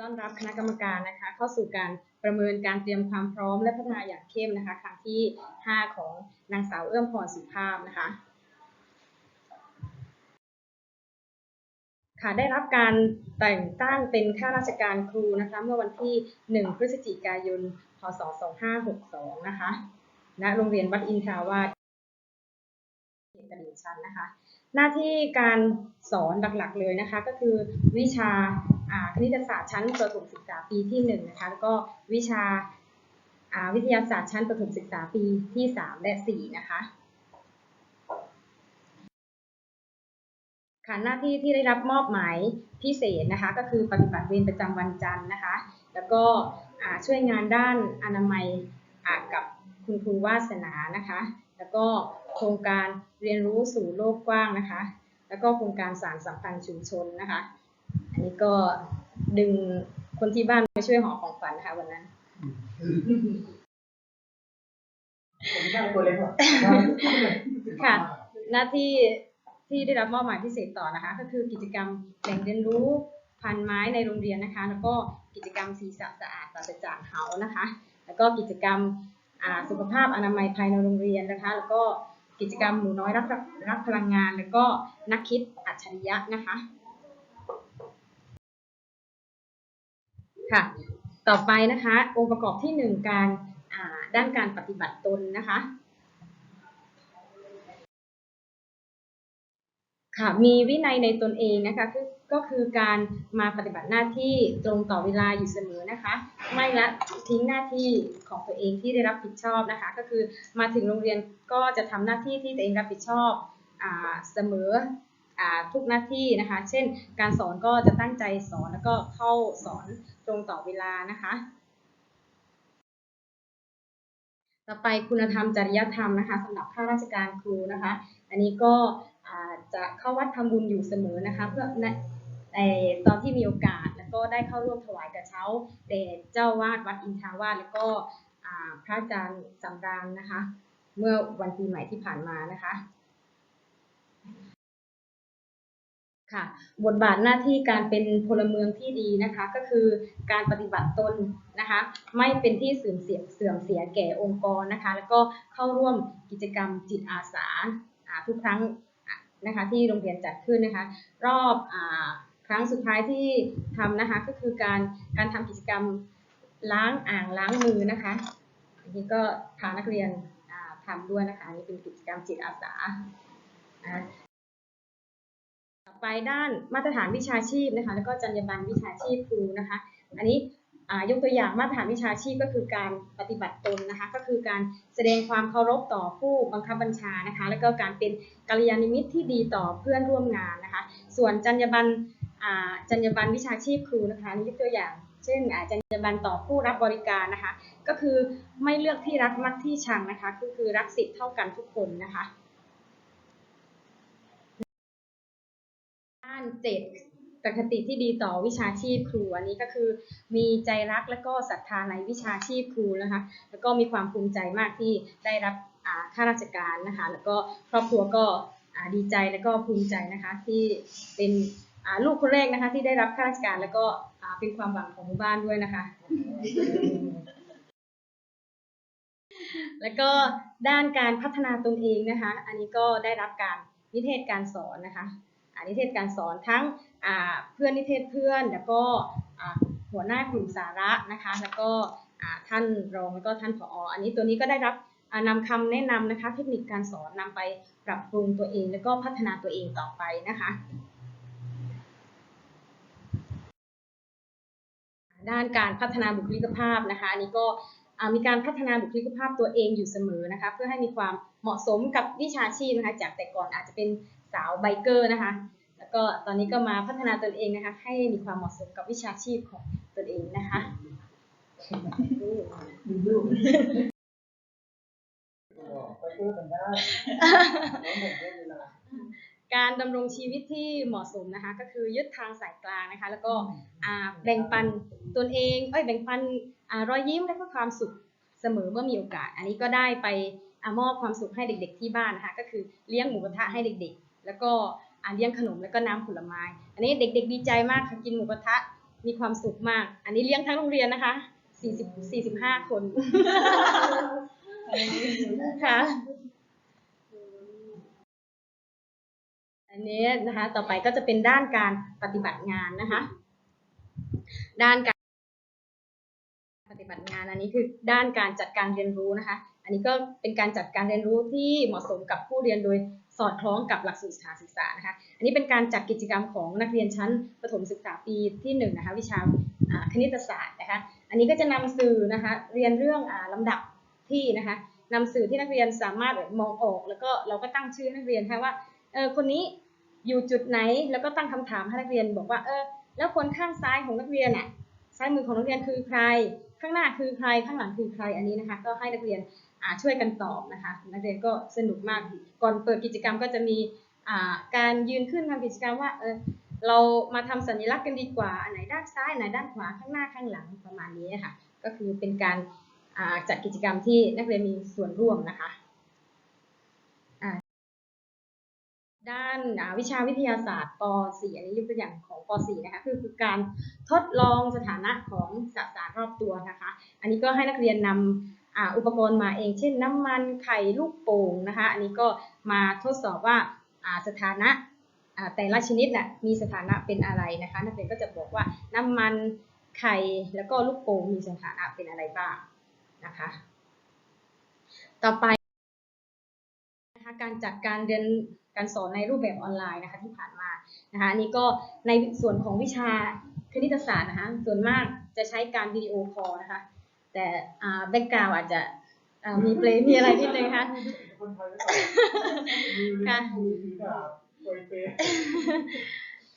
ต้อนรับคณะกรรมการนะคะ เข้าสู่การประเมินการเตรียมความพร้อมและพัฒนาอย่างเข้มนะคะ ครั้งที่ 5 ของนางสาวเอื้อมพรสุภาพนะคะค่ะได้รับการแต่งตั้งเป็นข้าราชการครูนะคะ เมื่อวันที่ 1 พฤศจิกายน พศ 2562 นะคะณโรงเรียนวัดอินทราวาสเขตตลิ่งชันนะคะ หน้าที่การสอนหลักๆเลยนะคะ ก็คือวิชาอ่า คณิตศาสตร์ชั้นประถมศึกษาปีที่1นะคะแล้วก็วิชาวิทยาศาสตร์ชั้นประถมศึกษาปีที่ 3 และ 4 นะคะค่ะหน้าที่ที่ได้รับมอบหมายพิเศษนะคะ ก็คือปฏิบัติเวรประจำวันจันทร์นะคะ แล้วก็ช่วยงานด้านอนามัยกับคุณครูวาสนานะคะ แล้วก็โครงการเรียนรู้สู่โลกกว้างนะคะ แล้วก็โครงการสารสัมพันธ์ชุมชนนะคะ นนี้ก็ดึงคนที่บ้านมาช่วยห่อของขวัญนะคะวันนั้นผมแค่ตัวเล็กหรอกค่ะ หน้าที่ที่ได้รับมอบหมายพิเศษต่อนะคะ ก็คือกิจกรรมแหล่งเรียนรู้พันไม้ในโรงเรียนนะคะ แล้วก็กิจกรรมสีสันสะอาดปราศจากเหานะคะ แล้วก็กิจกรรมอ่าสุขภาพอนามัยภายในโรงเรียนนะคะ แล้วก็กิจกรรมหนูน้อยรักรักพลังงาน แล้วก็นักคิดอัจฉริยะนะคะ ค่ะ ต่อไปนะคะ องค์ประกอบที่หนึ่งการด้านการปฏิบัติตนนะคะ ค่ะ มีวินัยในตนเองนะคะคือก็คือการมาปฏิบัติหน้าที่ตรงต่อเวลาอยู่เสมอนะคะ ไม่ละทิ้งหน้าที่ของตัวเองที่ได้รับผิดชอบนะคะ ก็คือมาถึงโรงเรียนก็จะทำหน้าที่ที่ตัวเองรับผิดชอบอเสมออทุกหน้าที่นะคะ เช่น การสอนก็จะตั้งใจสอนแล้วก็เข้าสอน รงต่อเวลานะคะ ต่อไปคุณธรรมจริยธรรมนะคะสำหรับข้าราชการครูนะคะ อันนี้ก็จะเข้าวัดทำบุญอยู่เสมอนะคะเพื่อในตอนที่มีโอกาสแล้วก็ได้เข้าร่วมถวายกระเช้าแด่เจ้าวาดวัดอินทาวาสแล้วก็พระอาจารย์สำราญนะคะ เมื่อวันปีใหม่ที่ผ่านมานะคะ ค่ะ บทบาทหน้าที่การเป็นพลเมืองที่ดีนะคะ ก็คือการปฏิบัติตนนะคะ ไม่เป็นที่เสื่อมเสียเสื่อมเสียแก่องค์กรนะคะ แล้วก็เข้าร่วมกิจกรรมจิตอาสาทุกครั้งนะคะที่โรงเรียนจัดขึ้นนะคะ รอบอครั้งสุดท้ายที่ทำนะคะก็คือการการทำกิจกรรมล้างอ่างล้างมือนะคะอันนี้ก็ทานักเรียนอ่าทำด้วยนะคะอันนี้เป็นกิจกรรมจิตอาสาอ่าต่อ ไปด้านมาตรฐานวิชาชีพนะคะแล้วก็จรรยาบรรณวิชาชีพครูนะคะ อันนี้ยกตัวอย่างมาตรฐานวิชาชีพก็คือการปฏิบัติตนนะคะ ก็คือการแสดงความเคารพต่อผู้บังคับบัญชานะคะ แล้วก็การเป็นกัลยาณมิตรที่ดีต่อเพื่อนร่วมงานนะคะ ส่วนจรรยาบรรณจรรยาบรรณวิชาชีพครูนะคะนี่ยกตัวอย่าง เช่นจรรยาบรรณต่อผู้รับบริการนะคะ ก็คือไม่เลือกที่รักมักที่ชังนะคะก็คือรักสิทธิ์เท่ากันทุกคนนะคะ ด้านเจ็ดปกติที่ดีต่อวิชาชีพครูอันนี้ก็คือ มีใจรักและก็ศรัทธาในวิชาชีพครูนะคะ แล้วก็มีความภูมิใจมากที่ได้รับอ่าข้าราชการนะคะ แล้วก็ครอบครัวก็ดีใจและก็ภูมิใจนะคะที่เป็นลูกคนแรกนะคะ ที่ได้รับข้าราชการแล้วก็เป็นความหวังของหมู่บ้านด้วยนะคะ แล้วก็ด้านการพัฒนาตนเองนะคะ อันนี้ก็ได้รับการนิเทศการสอนนะคะ นิเทศการสอนทั้งเพื่อนนิเทศเพื่อน แล้วก็หัวหน้ากลุ่มสาระนะคะ แล้วก็ท่านรองแล้วก็ท่านผออันนี้ตัวนี้ก็ได้รับอ่านำคำแนะนำนะคะ เทคนิคการสอนนำไปปรับปรุงตัวเอง แล้วก็พัฒนาตัวเองต่อไปนะคะด้านการพัฒนาบุคลิกภาพนะคะอันนี้ก็มีการพัฒนาบุคลิกภาพตัวเองอยู่เสมอนะคะ เพื่อให้มีความเหมาะสมกับวิชาชีพนะคะ จากแต่ก่อนอาจจะเป็น สาวไบเกอร์นะคะ แล้วก็ตอนนี้ก็มาพัฒนาตนเองนะคะ ให้มีความเหมาะสมกับวิชาชีพของตนเองนะคะมีลูกไปเจอกันได้น้องหนึ่งได้เวลาการดำรงชีวิตที่เหมาะสมนะคะ ก็คือยึดทางสายกลางนะคะ แล้วก็อ่าแบ่งปันตนเองเอ้ยแบ่งปันอารอยยิ้มและก็ความสุขเสมอเมื่อมีโอกาส อันนี้ก็ได้ไปอามอบความสุขให้เด็ก ๆ ที่บ้านนะคะ ก็คือเลี้ยงหมูกระทะให้เด็ก ๆ แล้วก็อาเลี้ยงขนมแล้วก็น้ำผลไม้ อันนี้เด็ก ๆ ดีใจมากค่ะกินหมูกระทะมีความสุขมาก อันนี้เลี้ยงทั้งโรงเรียนนะคะ40 45 คนค่ะอันนี้นะคะต่อไปก็จะเป็นด้านการปฏิบัติงานนะคะ ด้านการปฏิบัติงานอันนี้คือด้านการจัดการเรียนรู้นะคะ อันนี้ก็เป็นการจัดการเรียนรู้ที่เหมาะสมกับผู้เรียนโดย อดคล้องกับหลักสูตรสถานศึกษานะคะอันนี้เป็นการจัดกิจกรรมของนักเรียนชั้นประถมศึกษาปีที่หนึ่งนะคะวิชาคณิตศาสตร์นะคะอันนี้ก็จะนำสื่อนะคะเรียนเรื่องอาลำดับที่นะคะนำสื่อที่นักเรียนสามารถมองออก แล้วก็เราก็ตั้งชื่อนักเรียนค่ะว่าเออคนนี้อยู่จุดไหนแล้วก็ตั้งคำถามให้นักเรียนบอกว่าเออแล้วคนข้างซ้ายของนักเรียนอะซ้ายมือของนักเรียนคือใคร ข้างหน้าคือใครข้างหลังคือใครอันนี้นะคะ ก็ให้นักเรียน ช่วยกันตอบนะคะนักเรียนก็สนุกมากก่อนเปิดกิจกรรมก็จะมีอ่าการยืนขึ้นทำกิจกรรมว่าเออเรามาทำสัญลักษณ์กันดีกว่าอันไหนด้านซ้ายอันไหนด้านขวาข้างหน้าข้างหลังประมาณนี้ค่ะ ก็คือเป็นการอ่าจัดกิจกรรมที่นักเรียนมีส่วนร่วมนะคะอ่าด้านาวิชาวิทยาศาสตร์ป .4 อันนี้ยกตัวอย่างของป .4 นะคะคือคือการทดลองสถานะของสสารรอบตัวนะคะ อันนี้ก็ให้นักเรียนนำ อุปกรณ์มาเองเช่นน้ำมันไข่ลูกโป่งนะคะ อันนี้ก็มาทดสอบว่าสถานะแต่ละชนิดน่ะมีสถานะเป็นอะไรนะคะ นักเรียนก็จะบอกว่าน้ำมันไข่แล้วก็ลูกโป่งมีสถานะเป็นอะไรบ้างนะคะ ต่อไปนะคะการจัดการเรียนการสอนในรูปแบบออนไลน์นะคะที่ผ่านมานะคะอันนี้ก็ในส่วนของวิชาคณิตศาสตร์นะคะส่วนมากจะใช้การวิดีโอคอลนะคะ แต่แบ็กกราวอาจจะอ่ามีเปลมีอะไรนิดนึงค่ะคนไทยไม่ต่างค่ะมีมีดาบโดยเปย์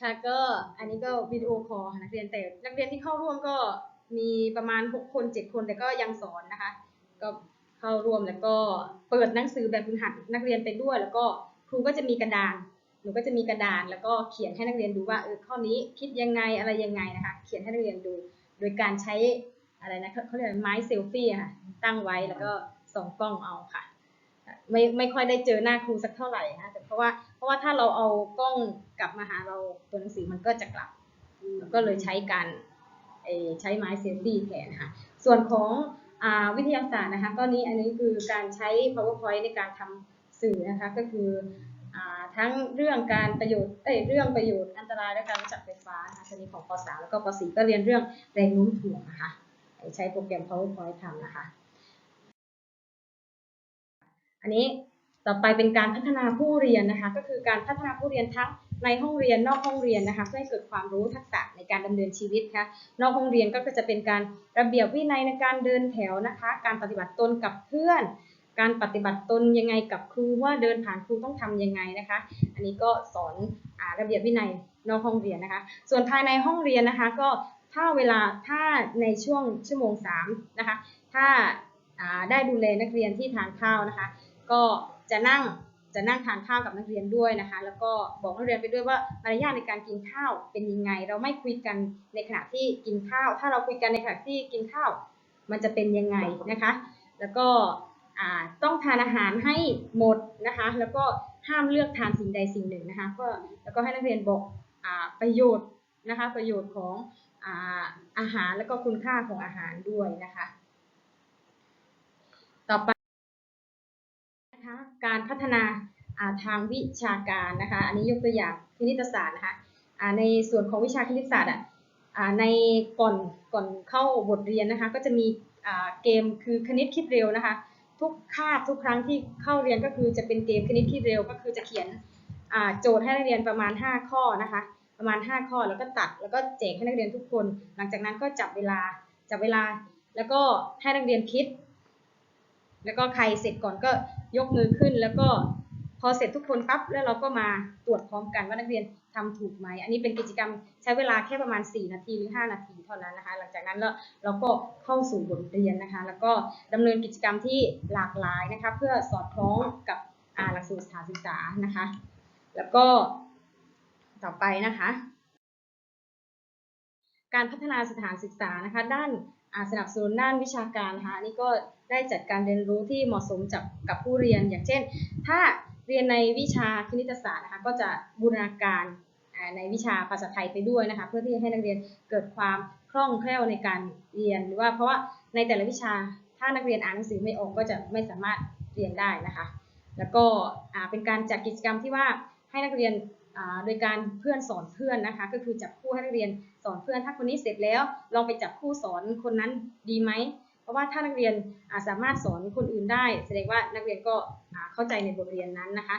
ค่ะก็อันนี้ก็วิดีโอคอลค่ะนักเรียนแต่นักเรียนที่เข้าร่วมก็มีประมาณ 6 คน 7 คนแต่ก็ยังสอนนะคะ ก็เข้าร่วมแล้วก็เปิดหนังสือแบบฝึกหัดนักเรียนไปด้วย แล้วก็ครูก็จะมีกระดานหนูก็จะมีกระดานแล้วก็เขียนให้นักเรียนดูว่าเออข้อนี้คิดยังไงอะไรยังไงนะคะ เขียนให้นักเรียนดู โดยการใช้ อะไรนะเขาเรียกไม้เซลฟี่ค่ะ ตั้งไว้แล้วก็ส่องกล้องเอาค่ะ ไม่ไม่ค่อยได้เจอหน้าครูสักเท่าไหร่นะแต่เพราะว่าเพราะว่าถ้าเราเอากล้องกลับมาหาเราตัวหนังสือมันก็จะกลับก็เลยใช้การใช้ไม้เซลฟี่แทนนะคะส่วนของอวิทยาศาสตร์นะคะ ก็นี้อันนี้คือการใช้ powerpoint ในการทำสื่อนะคะ ก็คืออทั้งเรื่องการประโยชน์เอ้ยเรื่องประโยชน์อันตรายและการรู้จักไฟฟ้านะคะชนิดของป .3 แล้วก็ป .4 ก็เรียนเรื่องแรงโน้มถ่วงนะคะ ใช้โปรแกรม powerpoint ทำนะคะ อันนี้ต่อไปเป็นการพัฒนาผู้เรียนนะคะ ก็คือการพัฒนาผู้เรียนทั้งในห้องเรียนนอกห้องเรียนนะคะ เพื่อให้เกิดความรู้ทักษะในการดำเนินชีวิตค่ะนอกห้องเรียนก็จะเป็นการระเบียบวินัยในการเดินแถวนะคะ การปฏิบัติตนกับเพื่อน การปฏิบัติตนยังไงกับครูว่าเดินผ่านครูต้องทำยังไงนะคะ อันนี้ก็สอนอาระเบียบวินัยนอกห้องเรียนนะคะ ส่วนภายในห้องเรียนนะคะ ก็ ถ้าเวลาถ้าในช่วงชั่วโมงสามนะคะถ้าาได้ดูแลนักเรียนที่ทานข้าวนะคะ ก็จะนั่งจะนั่งทานข้าวกับนักเรียนด้วยนะคะ แล้วก็บอกนักเรียนไปด้วยว่ามารยาทในการกินข้าวเป็นยังไง เราไม่คุยกันในขณะที่กินข้าว ถ้าเราคุยกันในขณะที่กินข้าว มันจะเป็นยังไงนะคะ แล้วก็ต้องทานอาหารให้หมดนะคะ แล้วก็ห้ามเลือกทานสิ่งใดสิ่งหนึ่งนะคะก็แล้วก็ให้นักเรียนบอกอประโยชน์นะคะ ประโยชน์ของ อาหารแล้วก็คุณค่าของอาหารด้วยนะคะ ต่อไปนะคะการพัฒนาาทางวิชาการนะคะ อันนี้ยกตัวอย่างคณิตศาสตร์นะคะในส่วนของวิชาคณิตศาสตร์อะในก่อนก่อนเข้าบทเรียนนะคะก็จะมีเกมคือคณิตคิดเร็วนะคะ ทุกคาบทุกครั้งที่เข้าเรียนก็คือจะเป็นเกมคณิตคิดเร็วก็คือจะเขียนโจทย์ให้นักเรียนประมาณ 5 ข้อนะคะ ประมาณ 5 ข้อแล้วก็ตัดแล้วก็แจกให้นักเรียนทุกคน หลังจากนั้นก็จับเวลาจับเวลา แล้วก็ให้นักเรียนคิด แล้วก็ใครเสร็จก่อนก็ยกมือขึ้น แล้วก็พอเสร็จทุกคนปั๊บแล้วเราก็มาตรวจพร้อมกันว่านักเรียนทำถูกไหมอันนี้เป็นกิจกรรมใช้เวลาแค่ประมาณ 4 นาทีหรือ 5 นาทีเท่านั้นนะคะ หลังจากนั้นเราเราก็เข้าสู่บทเรียนนะคะ แล้วก็ดำเนินกิจกรรมที่หลากหลายนะคะ เพื่อสอดคล้องกับอาหลักสูตรสถานศึกษานะคะ แล้วก็ ต่อไปนะคะ การพัฒนาสถานศึกษานะคะ ด้านอาสนับสนุนด้านวิชาการนะคะนนี้ก็ได้จัดการเรียนรู้ที่เหมาะสมกับกับผู้เรียน อย่างเช่น ถ้าเรียนในวิชาคณิตศาสตร์นะคะก็จะบูรณาการในวิชาภาษาไทยไปด้วยนะคะเพื่อที่ให้นักเรียนเกิดความคล่องแคล่วในการเรียนหรือว่าเพราะว่าในแต่ละวิชาถ้านักเรียนอ่านหนังสือไม่ออกก็จะไม่สามารถเรียนได้นะคะ แล้วก็เป็นการจัดกิจกรรมที่ว่าให้นักเรียน โดยการเพื่อนสอนเพื่อนนะคะ ก็คือจับคู่ให้นักเรียนสอนเพื่อน ถ้าคนนี้เสร็จแล้วลองไปจับคู่สอนคนนั้นดีไหมเพราะว่าถ้านักเรียนาสามารถสอนคนอื่นได้ แสดงว่านักเรียนก็เข้าใจในบทเรียนนั้นนะคะ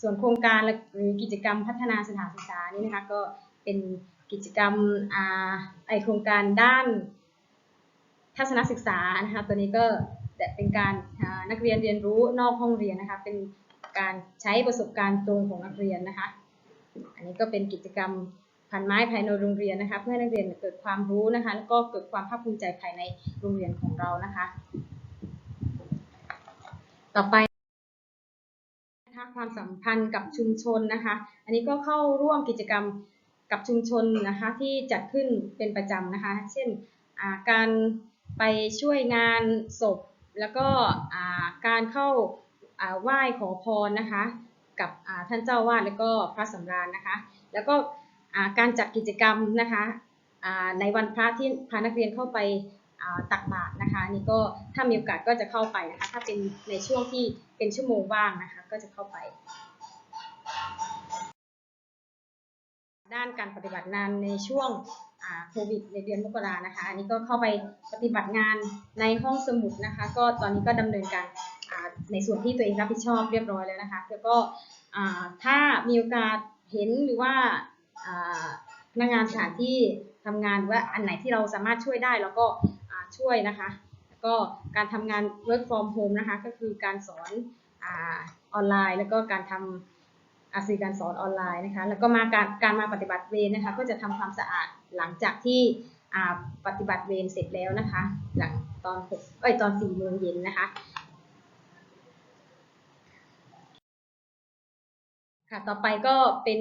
ส่วนโครงการหรือกิจกรรมพัฒนาสถานศึกษานี่นะคะก็เป็นกิจกรรมอไอโครงการด้านทัศนศึกษานะคะตัวนี้ก็เป็นการนักเรียนเรียนรู้นอกห้องเรียนนะคะ เป็นการใช้ประสบการณ์ตรงของนักเรียนนะคะ อันนี้ก็เป็นกิจกรรมพันไม้ภายในโรงเรียนนะคะ เพื่อให้นักเรียนเกิดความรู้นะคะแล้วก็เกิดความภาคภูมิใจภายในโรงเรียนของเรานะคะ ต่อไปนะคะความสัมพันธ์กับชุมชนนะคะ อันนี้ก็เข้าร่วมกิจกรรมกับชุมชนนะคะที่จัดขึ้นเป็นประจำนะคะ เช่นาการไปช่วยงานศพ แล้วก็าการเข้าาไหว้ขอพรนะคะ กับท่านเจ้าวาดแล้วก็พระสำราญนะคะ แล้วก็การจัดกิจกรรมนะคะในวันพระที่พานักเรียนเข้าไปตักบาตรนะคะนี่ก็ถ้ามีโอกาสก็จะเข้าไปนะคะถ้าเป็นในช่วงที่เป็นชั่วโมงว่างนะคะก็จะเข้าไป ด้านการปฏิบัติงานในช่วงโควิดในเดือนมกรานะคะ อันนี้ก็เข้าไปปฏิบัติงานในห้องสมุดนะคะ ก็ตอนนี้ก็ดำเนินการ ในส่วนที่ตัวเองรับผิดชอบเรียบร้อยแล้วนะคะแล้วก็ถ้ามีโอกาสเห็นหรือว่าพนักงานสถานที่ทำงานหรือว่าอันไหนที่เราสามารถช่วยได้เราก็ช่วยนะคะแล้วก็การทำงาน work from home นะคะก็คือการสอนอออนไลน์ แล้วก็การทำอาสื่อการสอนออนไลน์นะคะแล้วก็มาการการมาปฏิบัติเวรนะคะก็จะทำความสะอาดหลังจากที่ปฏิบัติเวรเสร็จแล้วนะคะ หลังตอนหกเอ้ยตอนสี่โมงเย็นนะคะ ค่ะ ต่อไปก็เป็น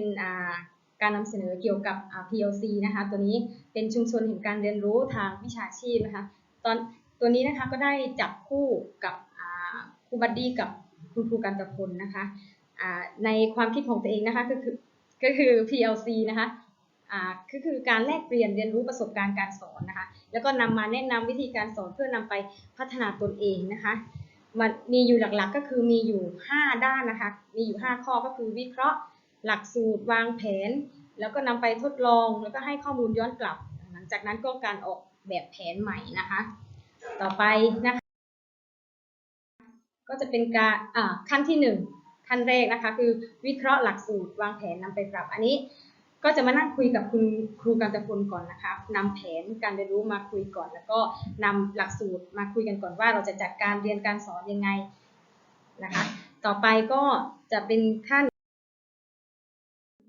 การนำเสนอเกี่ยวกับ PLC นะคะ ตัวนี้เป็นชุมชนแห่งการเรียนรู้ทางวิชาชีพนะคะ ตอนตัวนี้นะคะก็ได้จับคู่กับครูบัดดี้กับคุณครูกันตะพลนะคะในความคิดของตัวเองนะคะก็คือก็คือ PLC นะคะก็คือการแลกเปลี่ยนเรียนรู้ประสบการณ์การสอนนะคะ แล้วก็นำมาแนะนำวิธีการสอนเพื่อนำไปพัฒนาตนเองนะคะ มันมีอยู่หลักๆก็คือมีอยู่ 5 ด้านนะคะ มีอยู่ 5 ข้อก็คือวิเคราะห์ หลักสูตรวางแผน แล้วก็นำไปทดลองแล้วก็ให้ข้อมูลย้อนกลับ หลังจากนั้นก็การออกแบบแผนใหม่นะคะ ต่อไปนะคะ ก็จะเป็นการขั้นที่ 1 ขั้นแรกนะคะ คือวิเคราะห์หลักสูตรวางแผนนำไปปรับอันนี้ ก็จะมานั่งคุยกับคุณครูการตะพลก่อนนะคะนำแผนการเรียนรู้มาคุยก่อน แล้วก็นำหลักสูตรมาคุยกันก่อนว่าเราจะจัดการเรียนการสอนยังไงนะคะ ต่อไปก็จะเป็นขั้น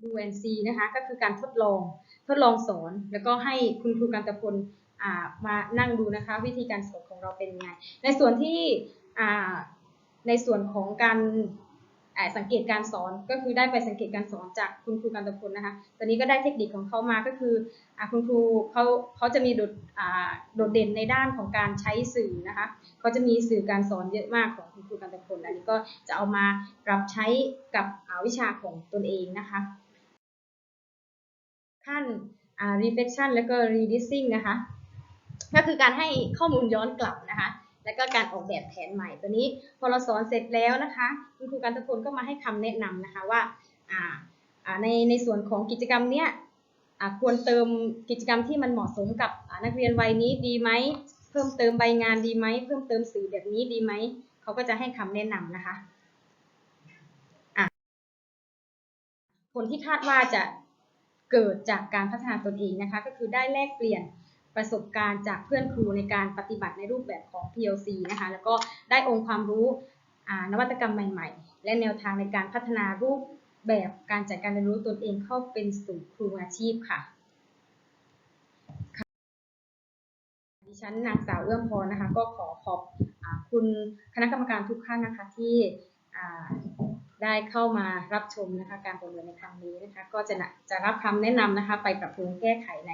UNC นะคะ ก็คือการทดลองทดลองสอน แล้วก็ให้คุณครูการตะพลมานั่งดูนะคะ วิธีการสอนของเราเป็นยังไง ในส่วนที่ในส่วนของการ สังเกตการสอนก็คือได้ไปสังเกตการสอนจากคุณครูการตะพลนะคะ ตอนนี้ก็ได้เทคนิคของเขามาก็คืออคุณครูเขาเขาจะมีโดดโดดเด่นในด้านของการใช้สื่อนะคะเขาจะมีสื่อการสอนเยอะมากของคุณครูการตะพลอันนี้ก็จะเอามาปรับใช้กับวิชาของตนเองนะคะขั้น reflection แล้วก็ reducing นะคะ ก็คือการให้ข้อมูลย้อนกลับนะคะ แล้วก็การออกแบบแผนใหม่ตัวนี้ พอเราสอนเสร็จแล้วนะคะคุณครูการตะพลก็มาให้คำแนะนำนะคะว่าในในส่วนของกิจกรรมเนี้ยควรเติมกิจกรรมที่มันเหมาะสมกับนักเรียนวัยนี้ดีไหมเพิ่มเติมใบงานดีไหมเพิ่มเติมสื่อแบบนี้ดีไหมเขาก็จะให้คำแนะนำนะคะอะผลที่คาดว่าจะเกิดจากการพัฒนาตนเองนะคะ ก็คือได้แลกเปลี่ยน ประสบการณ์จากเพื่อนครูในการปฏิบัติในรูปแบบของ PLC นะคะ แล้วก็ได้องค์ความรู้นวัตกรรมใหม่ ๆ และแนวทางในการพัฒนารูปแบบการจัดการเรียนรู้ตนเองเข้าเป็นสู่ครูอาชีพค่ะดิฉันนางสาวเอื้อมพรนะคะ ก็ขอขอบอคุณคณะกรรมการทุกท่านนะคะที่ได้เข้ามารับชมนะคะการประเมินในครั้งนี้นะคะ ก็จะจะรับคำแนะนำนะคะ ไปปรับปรุงแก้ไขใน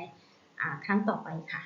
ครั้งต่อไปค่ะ